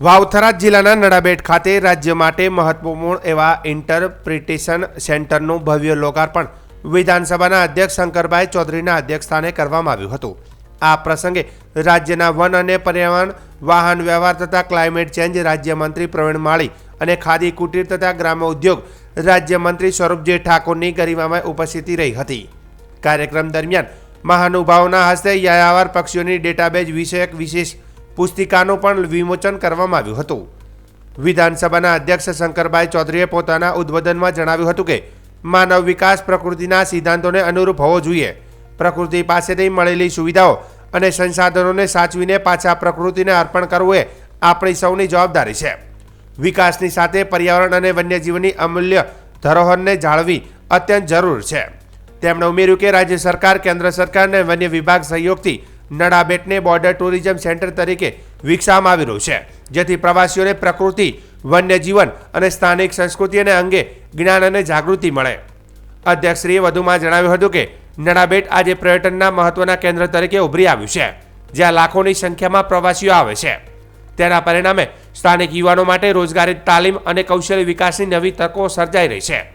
વાવથરા જિલ્લાના નડાબેટ ખાતે રાજ્ય માટે મહત્વપૂર્ણ એવા ઇન્ટરપ્રિટેશન સેન્ટરનું ભવ્ય લોકાર્પણ વિધાનસભાના અધ્યક્ષ શંકરભાઈ ચૌધરીના અધ્યક્ષસ્થાને કરવામાં આવ્યું હતું. આ પ્રસંગે રાજ્યના વન અને પર્યાવરણ, વાહન વ્યવહાર તથા ક્લાઇમેટ ચેન્જ રાજ્યમંત્રી પ્રવીણ માળી અને ખાદી, કુટીર તથા ગ્રામ્ય ઉદ્યોગ રાજ્યમંત્રી સ્વરૂપજી ઠાકોરની ગરિમામય ઉપસ્થિતિ રહી હતી. કાર્યક્રમ દરમિયાન મહાનુભાવોના હસ્તે યાયાવર પક્ષીઓની ડેટાબેઝ વિષયક વિશેષ પુસ્તિકાનું પણ વિમોચન કરવામાં આવ્યું હતું. વિધાનસભાના અધ્યક્ષ શંકરભાઈ ચૌધરીએ પોતાના ઉદ્બોધનમાં જણાવ્યું હતું કે, માનવ વિકાસ પ્રકૃતિના સિદ્ધાંતોને અનુરૂપ હોવો જોઈએ. પ્રકૃતિ પાસેથી મળેલી સુવિધાઓ અને સંસાધનોને સાચવીને પાછા પ્રકૃતિને અર્પણ કરવું એ આપણી સૌની જવાબદારી છે. વિકાસની સાથે પર્યાવરણ અને વન્યજીવનની અમૂલ્ય ધરોહરને જાળવી અત્યંત જરૂર છે. તેમણે ઉમેર્યું કે રાજ્ય સરકાર, કેન્દ્ર સરકાર અને વન્ય વિભાગ સહયોગથી નડાબેટને બોર્ડર ટુરિઝમ સેન્ટર તરીકે વિકસાવવામાં આવી રહ્યું છે, જેથી પ્રવાસીઓને પ્રકૃતિ, વન્યજીવન અને સ્થાનિક સંસ્કૃતિ અને અંગે જ્ઞાન અને જાગૃતિ મળે. અધ્યક્ષશ્રીએ વધુમાં જણાવ્યું હતું કે, નડાબેટ આજે પર્યટનના મહત્વના કેન્દ્ર તરીકે ઉભરી આવ્યું છે, જ્યાં લાખોની સંખ્યામાં પ્રવાસીઓ આવે છે. તેના પરિણામે સ્થાનિક યુવાનો માટે રોજગારી, તાલીમ અને કૌશલ્ય વિકાસની નવી તકો સર્જાઈ રહી છે.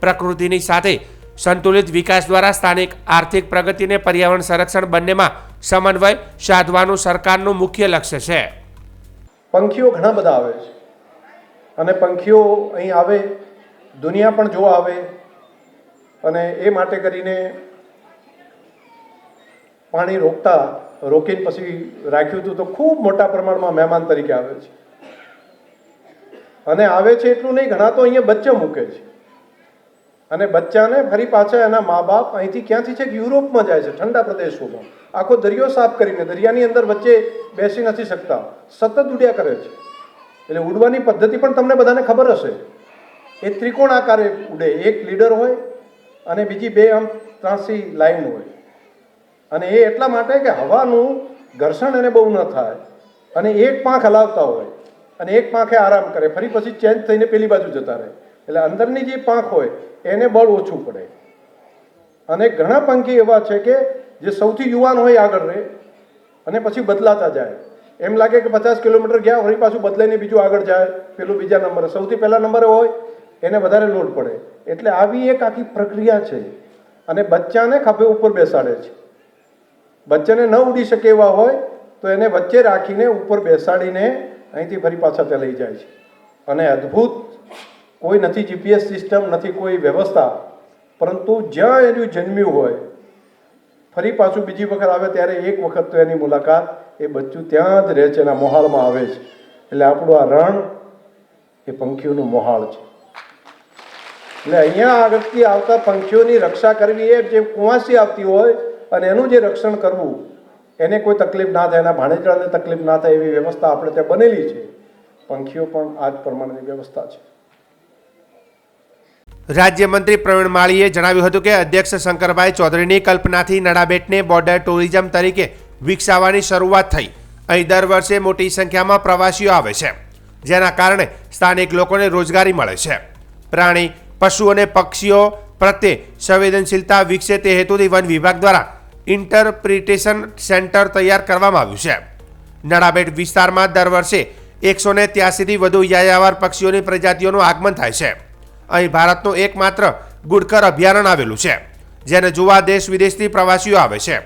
પ્રકૃતિની સાથે સંતુલિત વિકાસ દ્વારા સ્થાનિક આર્થિક પ્રગતિ અને પર્યાવરણ સંરક્ષણ બંનેમાં સમન્વય સાધવાનું સરકારનું મુખ્ય લક્ષ્ય છે. પંખીઓ ઘણા બધા આવે છે. અને પંખીઓ અહીં આવે, દુનિયા પણ જોવા આવે. અને એ માટે કરીને પાણી રોકતા, રોકીને પછી રાખ્યું હતું તો ખૂબ મોટા પ્રમાણમાં મહેમાન તરીકે આવે છે. અને આવે છે એટલું નહીં, ઘણા તો અહીંયા બચ્ચા મૂકે છે. અને બચ્ચાને ફરી પાછા એના મા બાપ અહીંથી ક્યાંથી છે? કે યુરોપમાં જાય છે, ઠંડા પ્રદેશોમાં. આખો દરિયો સાફ કરીને દરિયાની અંદર વચ્ચે બેસી નથી શકતા. સતત ઉડ્યા કરે છે. એટલે ઉડવાની પદ્ધતિ પણ તમને બધાને ખબર હશે. એ ત્રિકોણ આકારે ઉડે. એક લીડર હોય અને બીજી બે આમ ત્રાસી લાઈન હોય. અને એ એટલા માટે કે હવાનું ઘર્ષણ એને બહુ ન થાય અને એક પાંખ હલાવતા હોય અને એક પાંખે આરામ કરે. ફરી પછી ચેન્જ થઈને પેલી બાજુ જતા રહે. એટલે અંદરની જે પાંખ હોય, એને બળ ઓછું પડે. અને ઘણા પંખી એવા છે કે, જે સૌથી યુવાન હોય આગળ રહે, અને પછી બદલાતા જાય. એમ લાગે કે પચાસ કિલોમીટર ગયા ફરી પાછું બદલાઈને બીજું આગળ જાય, પેલું બીજા નંબરે. સૌથી પહેલા નંબરે હોય, એને વધારે લોડ પડે. એટલે આવી એક આખી પ્રક્રિયા છે. અને બચ્ચાને ખભે ઉપર બેસાડે છે. બચ્ચાને ન ઉડી શકે એવા હોય, તો એને વચ્ચે રાખીને ઉપર બેસાડીને અહીંથી ફરી પાછા ત્યાં લઈ જાય છે. અને અદ્ભુત કોઈ નથી જીપીએસ સિસ્ટમ નથી કોઈ વ્યવસ્થા. પરંતુ જ્યાં એનું જન્મ્યું હોય, ફરી પાછું બીજી વખત આવે ત્યારે એક વખત તો એની મુલાકાત એ બચ્ચું ત્યાં જ રહે છે, એના મોહાળમાં આવે છે. એટલે આપણું આ રણ એ પંખીઓનું મોહાળ છે. એટલે અહીંયા આગળથી આવતા પંખીઓની રક્ષા કરવી એ જે કુવાસી આવતી હોય અને એનું જે રક્ષણ કરવું, એને કોઈ તકલીફ ના થાય, એના ભાણેજડાને તકલીફ ના થાય એવી વ્યવસ્થા આપણે ત્યાં બનેલી છે. પંખીઓ પણ આ જ પ્રમાણેની વ્યવસ્થા છે. રાજ્યમંત્રી પ્રવીણ માળીએ જણાવ્યું હતું કે અધ્યક્ષ શંકરભાઈ ચૌધરીની કલ્પનાથી નડાબેટને બોર્ડર ટુરિઝમ તરીકે વિકસાવવાની શરૂઆત થઈ. અહીં દર વર્ષે મોટી સંખ્યામાં પ્રવાસીઓ આવે છે, જેના કારણે સ્થાનિક લોકોને રોજગારી મળે છે. પ્રાણી, પશુ અને પક્ષીઓ પ્રત્યે સંવેદનશીલતા વિકસે તે હેતુથી વન વિભાગ દ્વારા ઇન્ટરપ્રિટેશન સેન્ટર તૈયાર કરવામાં આવ્યું છે. નડાબેટ વિસ્તારમાં દર વર્ષે એકસો ને ત્યાસીથી વધુ યાયાવાર પક્ષીઓની પ્રજાતિઓનું આગમન થાય છે. અહીં ભારતનું એકમાત્ર ગુડકર અભયારણ્ય આવેલું છે, જેને જોવા દેશ વિદેશથી પ્રવાસીઓ આવે છે.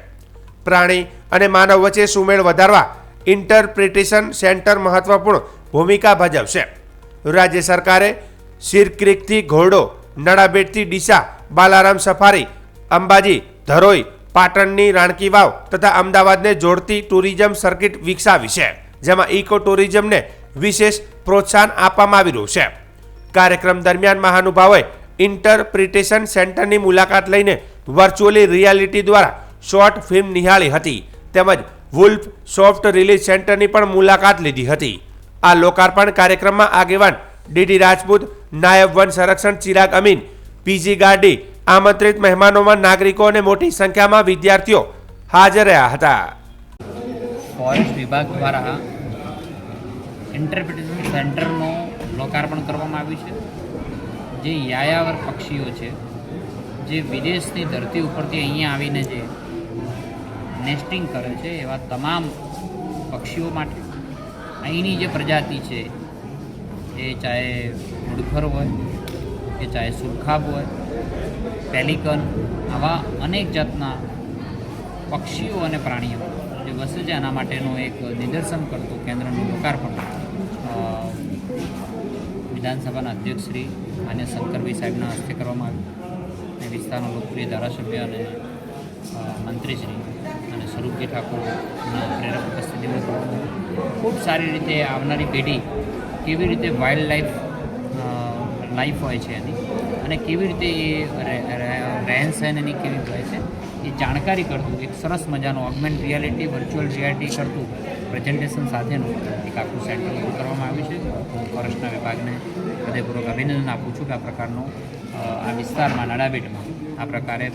પ્રાણી અને માનવ વચ્ચે સુમેળ વધારવા ઇન્ટરપ્રિટેશન સેન્ટર મહત્વપૂર્ણ ભૂમિકા ભજવશે. રાજ્ય સરકારે સિર ક્રિકથી ઘોરડો નડાબેટથી ડીસા, બાલારામ સફારી, અંબાજી, ધરોઈ, પાટણની રાણકી વાવ તથા અમદાવાદને જોડતી ટુરિઝમ સર્કિટ વિકસાવી છે, જેમાં ઇકો ટુરિઝમને વિશેષ પ્રોત્સાહન આપવામાં આવી રહ્યું છે. કાર્યક્રમ દરમિયાન મહાનુભાવોએ ઇન્ટરપ્રિટેશન સેન્ટરની મુલાકાત લઈને વર્ચ્યુઅલી રિયાલિટી દ્વારા શોર્ટ ફિલ્મ નિહાળી હતી તેમજ વુલ્ફ સોફ્ટ રિલીઝ સેન્ટરની પણ મુલાકાત લીધી હતી. આ લોકાર્પણ કાર્યક્રમમાં આગેવાન ડીડી રાજપૂત, નાયબ વન સંરક્ષણ ચિરાગ અમીન, પીજી ગાડી આમંત્રિત મહેમાનોમાં નાગરિકો અને મોટી સંખ્યામાં વિદ્યાર્થીઓ હાજર રહ્યા હતા. ફોરેસ્ટ વિભાગ દ્વારા ઇન્ટરપ્રિટેશન સેન્ટરનું લોકાર્પણ કરવામાં આવ્યું છે. જે યાયાવર પક્ષીઓ છે, જે વિદેશની ધરતી ઉપરથી અહીંયા આવીને જે નેસ્ટિંગ કરે છે, એવા તમામ પક્ષીઓ માટે અહીંની જે પ્રજાતિ છે, એ ચાહે ઘુડખર હોય, કે ચાહે સુરખાબ હોય, પેલિકન, આવા અનેક જાતના પક્ષીઓ અને પ્રાણીઓ જે વસે છે, એના માટેનું એક નિદર્શન કરતું કેન્દ્રનું લોકાર્પણ. વિધાનસભાના અધ્યક્ષ શ્રી માન્ય શંકરભાઈ સાહેબના હસ્તે કરવામાં આવ્યું અને વિસ્તારના લોકપ્રિય ધારાસભ્ય અને મંત્રીશ્રી અને સ્વરૂપજી ઠાકોરના પ્રેરક ઉપસ્થિતિમાં. ખૂબ સારી રીતે આવનારી પેઢી કેવી રીતે વાઇલ્ડ લાઈફ લાઈફ હોય છે એની અને કેવી રીતે એ રહે- રહે- રહેન સહેન એની કેવી હોય છે જાણકારી કરતું, એક સરસ મજાનું ઓગમેન્ટ રિયાલિટી વર્ચ્યુઅલ રિયાલિટી કરતું પ્રેઝન્ટેશન સાથેનું એક આખું સેન્ટર ઊભું કરવામાં આવ્યું છે. હું ફોરેસ્ટના વિભાગને હૃદયપૂર્વક અભિનંદન આપું છું કે આ પ્રકારનો આ વિસ્તારમાં, નડાબેટમાં, આ પ્રકારે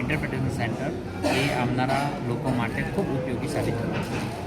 ઇન્ટરપ્રિટેશન સેન્ટર એ આવનારા લોકો માટે ખૂબ ઉપયોગી સાબિત થયું છે.